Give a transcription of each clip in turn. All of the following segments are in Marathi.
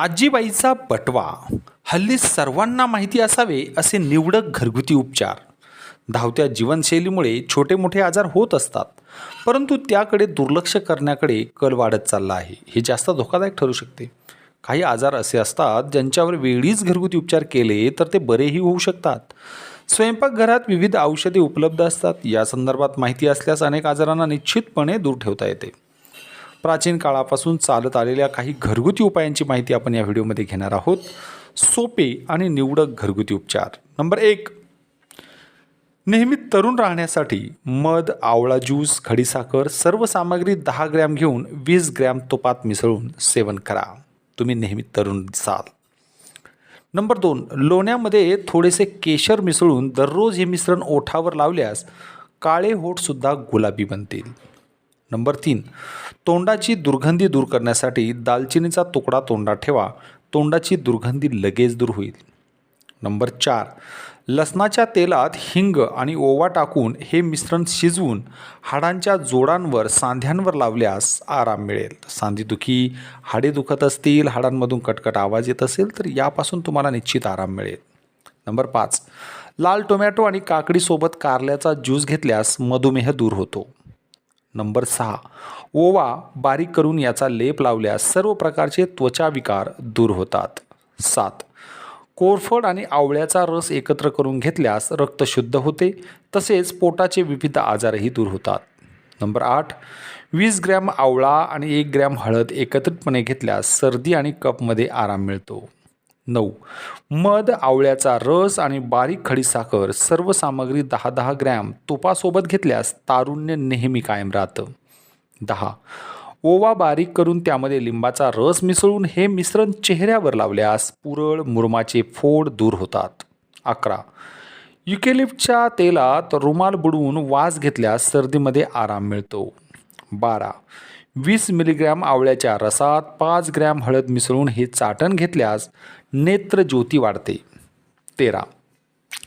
आजीबाईचा बटवा. हल्ली सर्वांना माहिती असावे असे निवडक घरगुती उपचार. धावत्या जीवनशैलीमुळे छोटे मोठे आजार होत असतात. परंतु त्याकडे दुर्लक्ष करण्याकडे कल वाढत चालला आहे. हे जास्त धोकादायक ठरू शकते. काही आजार असे असतात ज्यांच्यावर वेळीच घरगुती उपचार केले तर ते बरेही होऊ शकतात. स्वयंपाकघरात विविध औषधे उपलब्ध असतात. या संदर्भात माहिती असल्यास अनेक आजारांना निश्चितपणे दूर ठेवता येते. प्राचीन काळापासून चालत आलेल्या काही घरगुती उपायांची माहिती आपण या व्हिडिओमध्ये घेणार आहोत. सोपे आणि निवडक घरगुती उपचार. नंबर एक नेहमी तरुण राहण्यासाठी मध आवळा ज्यूस खडीसाखर सर्व सामग्री दहा ग्रॅम घेऊन वीस ग्रॅम तुपात मिसळून सेवन करा. तुम्ही नेहमी तरुण दिसाल नंबर दोन लोण्यामध्ये थोडेसे केशर मिसळून दररोज हे मिश्रण ओठावर लावल्यास काळे होठसुद्धा गुलाबी बनतील. नंबर तीन तोंडाची दुर्गंधी दूर करण्यासाठी दालचिनीचा तुकडा तोंडात ठेवा तोंडाची दुर्गंधी लगेच दूर होईल. नंबर चार लसणाच्या तेलात हिंग आणि ओवा टाकून हे मिश्रण शिजवून हाडांच्या जोडांवर सांध्यांवर लावल्यास आराम मिळेल. सांधीदुखी हाडे दुखत असतील हाडांमधून कटकट आवाज येत असेल तर यापासून तुम्हाला निश्चित आराम मिळेल. नंबर पाच लाल टोमॅटो आणि काकडीसोबत कारल्याचा ज्यूस घेतल्यास मधुमेह दूर होतो. नंबर सहा. ओवा बारीक करून याचा लेप लावल्यास सर्व प्रकारचे त्वचा विकार दूर होतात. सात. कोरफड आणि आवळ्याचा रस एकत्र करून घेतल्यास रक्त शुद्ध होते तसेच पोटाचे विविध आजारही दूर होतात. नंबर आठ. वीस ग्रॅम आवळा आणि एक ग्रॅम हळद एकत्रितपणे घेतल्यास सर्दी आणि कपमध्ये आराम मिळतो. नऊ. मध आवळ्याचा रस आणि बारीक खडीसाखर सर्व सामग्री दहा दहा ग्रॅम तुपासोबत घेतल्यास तारुण्य नेहमी कायम राहतं. दहा. ओवा बारीक करून त्यामध्ये लिंबाचा रस मिसळून हे मिश्रण चेहऱ्यावर लावल्यास पुरळ मुरमाचे फोड दूर होतात. अकरा. युकेलिप्टच्या तेलात रुमाल बुडवून वास घेतल्यास सर्दीमध्ये आराम मिळतो. बारा. वीस मिलीग्रॅम आवळ्याच्या रसात पाच ग्रॅम हळद मिसळून हे चाटण घेतल्यास नेत्रज्योती वाढते. तेरा.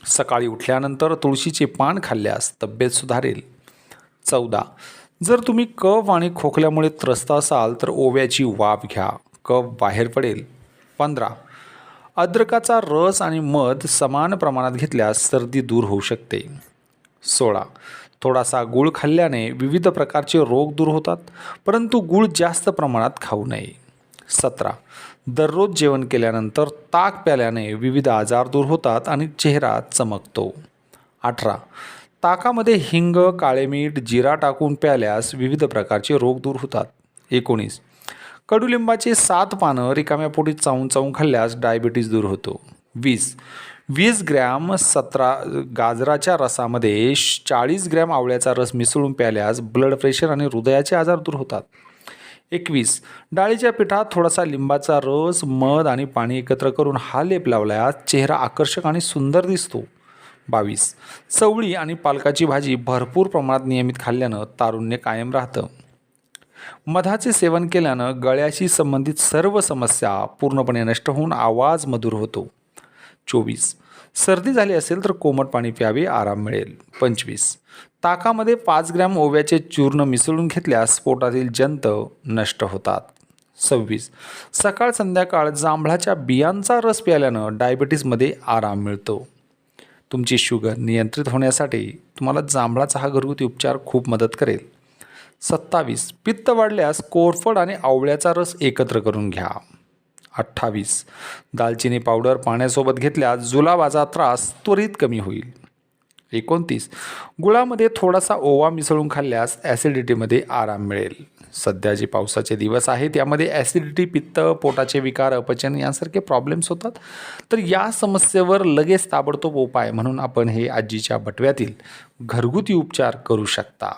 सकाळी उठल्यानंतर तुळशीचे पान खाल्ल्यास तब्येत सुधारेल. चौदा. जर तुम्ही कफ आणि खोकल्यामुळे त्रस्त असाल तर ओव्याची वाफ घ्या. कफ बाहेर पडेल. पंधरा. अद्रकाचा रस आणि मध समान प्रमाणात घेतल्यास सर्दी दूर होऊ शकते. सोळा थोडासा गूळ खाल्ल्याने विविध प्रकारचे रोग दूर होतात परंतु गूळ जास्त प्रमाणात खाऊ नये. सतरा. दररोज जेवण केल्यानंतर ताक प्याल्याने विविध आजार दूर होतात आणि चेहरा चमकतो. अठरा. ताकामध्ये हिंग काळे मीठ जिरा टाकून प्याल्यास विविध प्रकारचे रोग दूर होतात. एकोणीस. कडुलिंबाचे सात पानं रिकाम्या पोटी चावून चावून खाल्ल्यास डायबिटीज दूर होतो. वीस. वीस ग्रॅम सतरा गाजराच्या रसामध्ये चाळीस ग्रॅम आवळ्याचा रस मिसळून प्याल्यास ब्लड प्रेशर आणि हृदयाचे आजार दूर होतात. एकवीस डाळीच्या पिठात थोडासा लिंबाचा रस मध आणि पाणी एकत्र करून हा लेप लावल्यास चेहरा आकर्षक आणि सुंदर दिसतो. बावीस चवळी आणि पालकाची भाजी भरपूर प्रमाणात नियमित खाल्ल्यानं तारुण्य कायम राहतं. मधाचे सेवन केल्यानं गळ्याशी संबंधित सर्व समस्या पूर्णपणे नष्ट होऊन आवाज मधुर होतो. चोवीस. सर्दी झाली असेल तर कोमट पाणी प्यावे आराम मिळेल. पंचवीस. ताकामध्ये पाच ग्रॅम ओव्याचे चूर्ण मिसळून घेतल्यास पोटातील जंत नष्ट होतात. सव्वीस. सकाळ संध्याकाळ जांभळाच्या बियांचा रस प्यायल्यानं डायबिटीसमध्ये आराम मिळतो. तुमची शुगर नियंत्रित होण्यासाठी तुम्हाला जांभळाचा हा घरगुती उपचार खूप मदत करेल. सत्तावीस. पित्त वाढल्यास कोरफड आणि आवळ्याचा रस एकत्र करून घ्या. अठ्ठावीस. दालचिनी पावडर पाण्यासोबत घेतल्यास जुलाबाचा त्रास त्वरित कमी होईल. एकोणतीस. गुळामध्ये थोडासा ओवा मिसळून खाल्ल्यास ॲसिडिटीमध्ये आराम मिळेल. सध्या जे पावसाचे दिवस आहेत त्यामध्ये ॲसिडिटी पित्त पोटाचे विकार अपचन यांसारखे प्रॉब्लेम्स होतात. तर या समस्येवर लगेच ताबडतोब उपाय म्हणून आपण हे आजीच्या बटव्यातील घरगुती उपचार करू शकता.